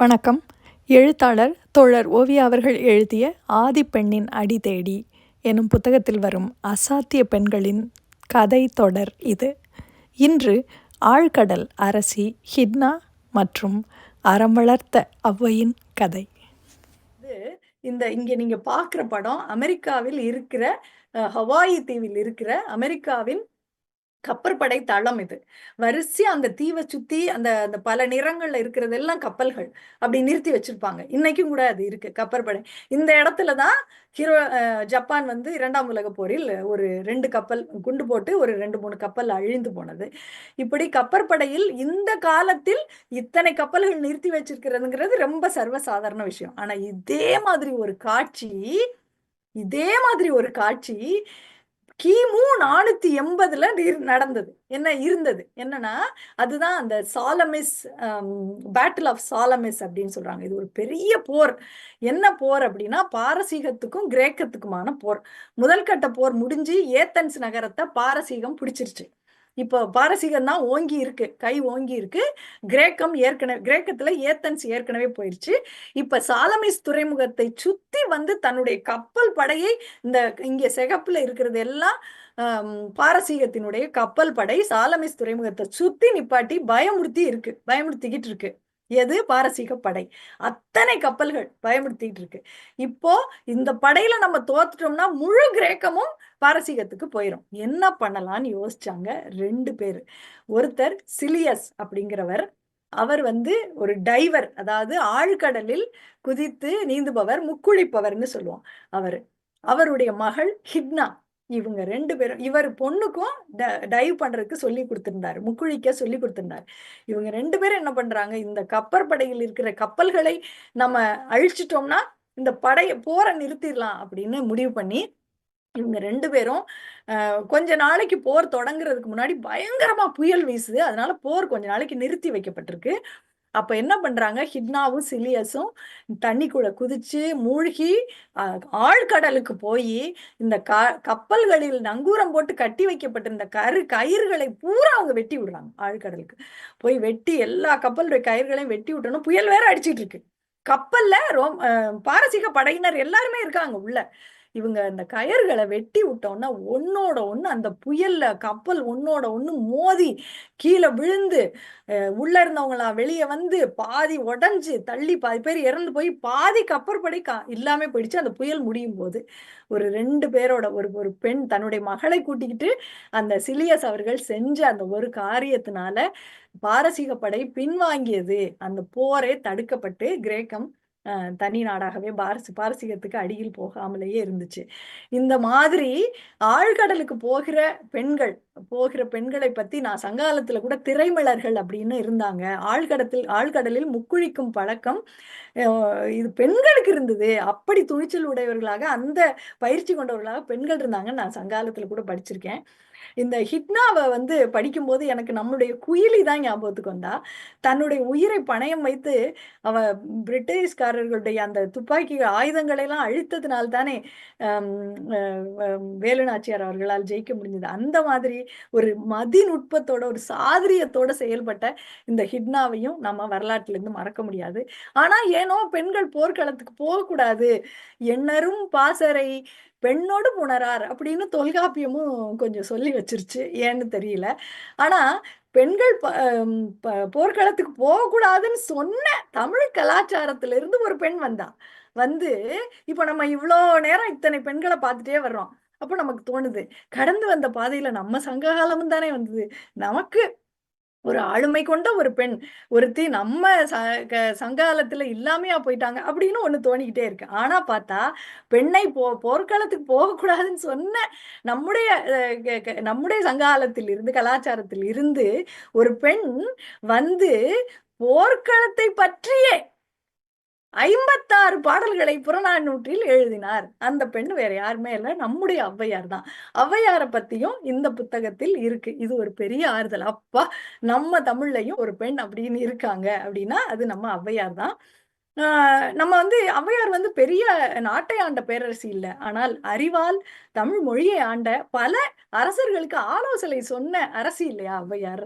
வணக்கம். எழுத்தாளர் தோழர் ஓவியா அவர்கள் எழுதிய ஆதிப்பெண்ணின் அடி தேடி எனும் புத்தகத்தில் வரும் அசாத்திய பெண்களின் கதை தொடர் இது. இன்று ஆழ்கடல் அரசி ஹிட்னா மற்றும் அறம் வளர்த்த ஔவையின் கதை. இது இந்த இங்க நீங்க பார்க்குற படம் அமெரிக்காவில் இருக்கிற ஹவாயி தீவில் இருக்கிற அமெரிக்காவின் கப்பற்படை தளம் இது. வரிசையா அந்த தீவை சுத்தி அந்த அந்த பல நிறங்கள்ல இருக்கிறதெல்லாம் கப்பல்கள் அப்படி நிறுத்தி வச்சிருப்பாங்க. இன்னைக்கும் கூட அது இருக்கு கப்பற்படை. இந்த இடத்துல தான் ஹீரோ ஜப்பான் வந்து இரண்டாம் உலக போரில் ஒரு ரெண்டு கப்பல் குண்டு போட்டு ஒரு ரெண்டு மூணு கப்பல் அழிந்து போனது. இப்படி கப்பற்படையில் இந்த காலத்தில் இத்தனை கப்பல்கள் நிறுத்தி வச்சிருக்கிறதுங்கிறது ரொம்ப சர்வசாதாரண விஷயம். ஆனா இதே மாதிரி ஒரு காட்சி இதே மாதிரி ஒரு காட்சி கிமு நானூத்தி எண்பதுல நடந்தது. என்ன இருந்தது? என்னன்னா அதுதான் அந்த சாலமிஸ் பேட்டில் ஆஃப் சாலமிஸ் அப்படின்னு சொல்றாங்க. இது ஒரு பெரிய போர். என்ன போர் அப்படின்னா பாரசீகத்துக்கும் கிரேக்கத்துக்குமான போர். முதல் கட்ட போர் முடிஞ்சு ஏத்தன்ஸ் நகரத்தை பாரசீகம் பிடிச்சிருச்சு. இப்போ பாரசீகம் தான் ஓங்கி இருக்கு கை ஓங்கி இருக்கு. கிரேக்கம் ஏற்கனவே கிரேக்கத்துல ஏத்தன்ஸ் ஏற்கனவே போயிருச்சு. இப்ப சாலமிஸ் துறைமுகத்தை சுத்தி வந்து தன்னுடைய கப்பல் படையை இந்த இங்க சிகப்புல இருக்கிறது எல்லாம் பாரசீகத்தினுடைய கப்பல் படை சாலமிஸ் துறைமுகத்தை சுத்தி நிப்பாட்டி பயமுறுத்தி இருக்கு பயமுறுத்திக்கிட்டு இருக்கு. எது? பாரசீக படை. அத்தனை கப்பல்கள் பயமுறுத்திட்டு இருக்கு. இப்போ இந்த படையில நம்ம தோத்துட்டோம்னா முழு கிரேக்கமும் பாரசீகத்துக்கு போயிடும் என்ன பண்ணலாம்னு யோசிச்சாங்க ரெண்டு பேர். ஒருத்தர் சிலியஸ் அப்படிங்கிறவர். அவர் வந்து ஒரு டைவர் அதாவது ஆழ்கடலில் குதித்து நீந்துபவர் முக்குழிப்பவர்னு சொல்லுவோம் அவர். அவருடைய மகள் ஹிட்னா. இவங்க ரெண்டு பேரும் இவர் பொண்ணுக்கும் டைவ் பண்றதுக்கு சொல்லி கொடுத்திருந்தாரு. முக்குழிக்க சொல்லி கொடுத்திருந்தாரு. இவங்க ரெண்டு பேரும் என்ன பண்றாங்க? இந்த கப்பற்படையில் இருக்கிற கப்பல்களை நம்ம அழிச்சிட்டோம்னா இந்த படைய போரை நிறுத்திடலாம் அப்படின்னு முடிவு பண்ணி இவங்க ரெண்டு பேரும் கொஞ்ச நாளைக்கு போர் தொடங்குறதுக்கு முன்னாடி பயங்கரமா புயல் வீசுது. அதனால போர் கொஞ்ச நாளைக்கு நிறுத்தி வைக்கப்பட்டிருக்கு. அப்ப என்ன பண்றாங்க? ஹிட்னாவும் சிலியஸும் தண்ணிக்குள்ள குதிச்சு மூழ்கி ஆழ்கடலுக்கு போய் இந்த க கப்பல்களில் நங்கூரம் போட்டு கட்டி வைக்கப்பட்டிருந்த கரு கயிறுகளை பூரா அவங்க வெட்டி விடுறாங்க ஆழ்கடலுக்கு. போய் வெட்டி எல்லா கப்பலுடைய கயிறுகளையும் வெட்டி விட்டணும் புயல் வேற அடிச்சிட்டு இருக்கு. கப்பல்ல ரோம் பாரசீக படையினர் எல்லாருமே இருக்காங்க உள்ள. இவங்க அந்த கயர்களை வெட்டி விட்டோம்னா ஒன்னோட ஒன்று அந்த புயல்ல கப்பல் ஒன்னோட ஒன்று மோதி கீழே விழுந்து உள்ள இருந்தவங்களா வெளியே வந்து பாதி உடஞ்சி தள்ளி பாதி பேர் இறந்து போய் பாதி கப்பற்படை கா இல்லாமல் போயிடுச்சு. அந்த புயல் முடியும் போது ஒரு ரெண்டு பேரோட ஒரு ஒரு பெண் தன்னுடைய மகளை கூட்டிக்கிட்டு அந்த சிலியஸ் அவர்கள் செஞ்ச அந்த ஒரு காரியத்தினால பாரசீக படை பின்வாங்கியது. அந்த போரே தடுக்கப்பட்டு கிரேக்கம் தனி நாடாகவே பாரசு பாரசீகத்துக்கு அடியில் போகாமலேயே இருந்துச்சு. இந்த மாதிரி ஆழ்கடலுக்கு போகிற பெண்கள் போகிற பெண்களை பத்தி நான் சங்காலத்துல கூட திரைமலர்கள் அப்படின்னு இருந்தாங்க. ஆழ்கடத்தில் ஆழ்கடலில் முக்குழிக்கும் பழக்கம் அஹ், இது பெண்களுக்கு இருந்தது. அப்படி துணிச்சல் உடையவர்களாக அந்த பயிற்சி கொண்டவர்களாக பெண்கள் இருந்தாங்கன்னு நான் சங்காலத்துல கூட படிச்சிருக்கேன். இந்த ஹிட்னாவை வந்து படிக்கும்போது எனக்கு நம்மளுடைய குயிலி தான் ஞாபகத்துக்கு வந்தா தன்னுடைய உயிரை பணயம் வைத்து அவ பிரிட்டிஷ்காரர்களுடைய அந்த துப்பாக்கி ஆயுதங்களை எல்லாம் அழித்ததுனால தானே ஆம், வேலு நாச்சியார் அவர்களால் ஜெயிக்க முடிஞ்சது. அந்த மாதிரி ஒரு மதிநுட்பத்தோட ஒரு சாதிரியத்தோட செயல்பட்ட இந்த ஹிட்னாவையும் நம்ம வரலாற்றுல இருந்து மறக்க முடியாது. ஆனா ஏனோ பெண்கள் போர்க்களத்துக்கு போகக்கூடாது. எண்ணரும் பாசறை பெண்ணோடு புணரார் அப்படின்னு தொல்காப்பியமும் கொஞ்சம் சொல்லி வச்சிருச்சு. ஏன்னு தெரியல. ஆனா பெண்கள் போர்க்களத்துக்கு போகக்கூடாதுன்னு சொன்ன தமிழ் கலாச்சாரத்திலிருந்து ஒரு பெண் வந்தா. வந்து இப்போ நம்ம இவ்வளோ நேரம் இத்தனை பெண்களை பார்த்துட்டே வர்றோம். அப்போ நமக்கு தோணுது. கடந்து வந்த பாதையில நம்ம சங்ககாலமும் தானே வந்தது. நமக்கு ஒரு ஆளுமை கொண்ட ஒரு பெண் ஒருத்தி நம்ம ச க- சங்ககாலத்துல இல்லாமையா போயிட்டாங்க அப்படின்னு ஒண்ணு தோணிக்கிட்டே இருக்கு. ஆனா பார்த்தா பெண்ணை போ போர்க்காலத்துக்கு போகக்கூடாதுன்னு சொன்ன நம்முடைய நம்முடைய சங்ககாலத்தில் இருந்து கலாச்சாரத்தில் இருந்து ஒரு பெண் வந்து போர்க்களத்தை பற்றியே ஐம்பத்தாறு பாடல்களை புறநானூற்றில் எழுதினார். அந்த பெண் வேற யாருமே இல்லை. நம்முடைய ஔவையார் தான். ஔவையாரை பத்தியும் இந்த புத்தகத்தில் இருக்கு. இது ஒரு பெரிய ஆறுதல். அப்பா நம்ம தமிழ்லையும் ஒரு பெண் அப்படின்னு இருக்காங்க அப்படின்னா அது நம்ம ஔவையார் தான். ஆஹ் நம்ம வந்து ஔவையார் வந்து பெரிய நாட்டை ஆண்ட பேரரசி இல்லை. ஆனால் அறிவால் தமிழ் மொழியை ஆண்ட பல அரசர்களுக்கு ஆலோசனை சொன்ன அரசி இல்லையா ஔவையார்?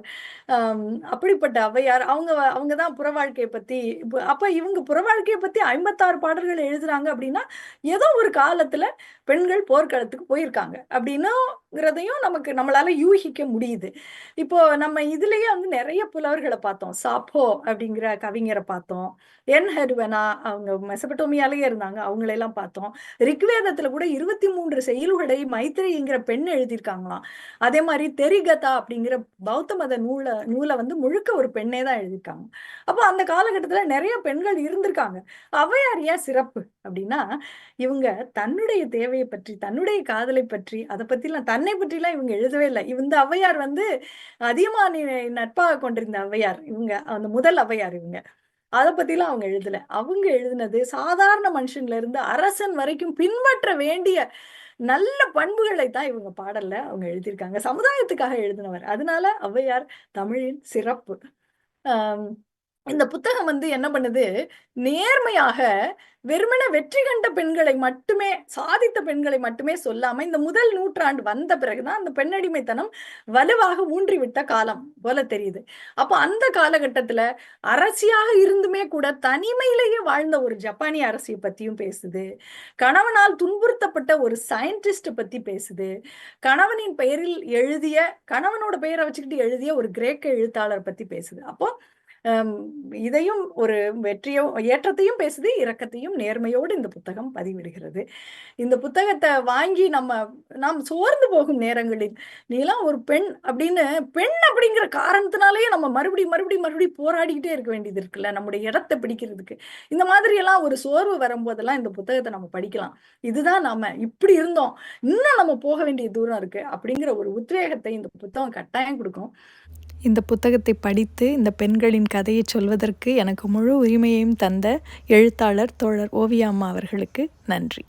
அப்படிப்பட்ட ஔவையார் அவங்க அவங்க தான் புற வாழ்க்கையை பத்தி இப்ப- அப்ப இவங்க புற வாழ்க்கையை பத்தி ஐம்பத்தாறு பாடல்கள் எழுதுறாங்க அப்படின்னா ஏதோ ஒரு காலத்துல பெண்கள் போர்க்களத்துக்கு போயிருக்காங்க. அப்படின்னுங்கிறதையும் நமக்கு நம்மளால யூகிக்க முடியுது. இப்போ நம்ம இதுலயே வந்து நிறைய புலவர்களை பார்த்தோம். சாப்போ அப்படிங்கிற கவிஞரை பார்த்தோம். என் ஹருவனா அவங்க மெசபட்டோமியாலேயே இருந்தாங்க. அவங்களெல்லாம் பார்த்தோம். ரிக்வேதத்துல கூட இருபத்தி மூன்று செயல்களை மைத்திரிங்கிற பெண் எழுதியிருக்காங்களாம். அதே மாதிரி தெரிகதா அப்படிங்கிற பௌத்த மத நூலை நூலை வந்து முழுக்க ஒரு பெண்ணே தான் எழுதியிருக்காங்க. அப்போ அந்த காலகட்டத்தில் நிறைய பெண்கள் இருந்திருக்காங்க. அவையாரியா ஏன் சிறப்பு? அப்படின்னா இவங்க தன்னுடைய தேவையை பற்றி தன்னுடைய காதலை பற்றி அதை பற்றிலாம் தன்னை பற்றிலாம் இவங்க எழுதவே இல்லை. இந்த ஔவையார் வந்து அதிகமான நட்பாக கொண்டிருந்த ஔவையார் இவங்க அந்த முதல் ஔவையார் இவங்க. அதை பத்திலாம் அவங்க எழுதல. அவங்க எழுதினது சாதாரண மனுஷன்ல இருந்து அரசன் வரைக்கும் பின்பற்ற வேண்டிய நல்ல பண்புகளை தான் இவங்க பாடல்ல அவங்க எழுதியிருக்காங்க. சமுதாயத்துக்காக எழுதினவர். அதனால ஔவையார் தமிழின் சிறப்பு. ஆஹ் இந்த புத்தகம் வந்து என்ன பண்ணுது? நேர்மையாக வெறுமன வெற்றி கண்ட பெண்களை மட்டுமே சாதித்த பெண்களை மட்டுமே சொல்லாம இந்த முதல் நூற்றாண்டு வந்த பிறகுதான் அந்த பெண்ணடிமைத்தனம் வலுவாக ஊன்றிவிட்ட காலம் போல தெரியுது. அப்போ அந்த காலகட்டத்துல அரசியாக இருந்துமே கூட தனிமையிலேயே வாழ்ந்த ஒரு ஜப்பானிய அரசியை பத்தியும் பேசுது. கணவனால் துன்புறுத்தப்பட்ட ஒரு சயின்டிஸ்ட் பத்தி பேசுது. கணவனின் பெயரில் எழுதிய கணவனோட பெயரை வச்சுக்கிட்டு எழுதிய ஒரு கிரேக்க எழுத்தாளர் பத்தி பேசுது. அப்போ இதையும் ஒரு வெற்றியோ ஏற்றத்தையும் பேசுது இரக்கத்தையும் நேர்மையோடு இந்த புத்தகம் பதிவிடுகிறது. இந்த புத்தகத்தை வாங்கி நம்ம நாம் சோர்ந்து போகும் நேரங்களில் நீலாம் ஒரு பெண் அப்படின்னு பெண் அப்படிங்கிற காரணத்தினாலேயே நம்ம மறுபடியும் மறுபடியும் மறுபடியும் போராடிக்கிட்டே இருக்க வேண்டியது இருக்குல்ல நம்முடைய இடத்தை பிடிக்கிறதுக்கு. இந்த மாதிரி எல்லாம் ஒரு சோர்வு வரும்போதெல்லாம் இந்த புத்தகத்தை நம்ம படிக்கலாம். இதுதான் நாம இப்படி இருந்தோம் இன்னும் நம்ம போக வேண்டிய தூரம் இருக்கு அப்படிங்கிற ஒரு உத்வேகத்தை இந்த புத்தகம் கட்டாயம் கொடுக்கும். இந்த புத்தகத்தை படித்து இந்த பெண்களின் கதையை சொல்வதற்கு எனக்கு முழு உரிமையையும் தந்த எழுத்தாளர் தோழர் ஓவியாம்மா அவர்களுக்கு நன்றி.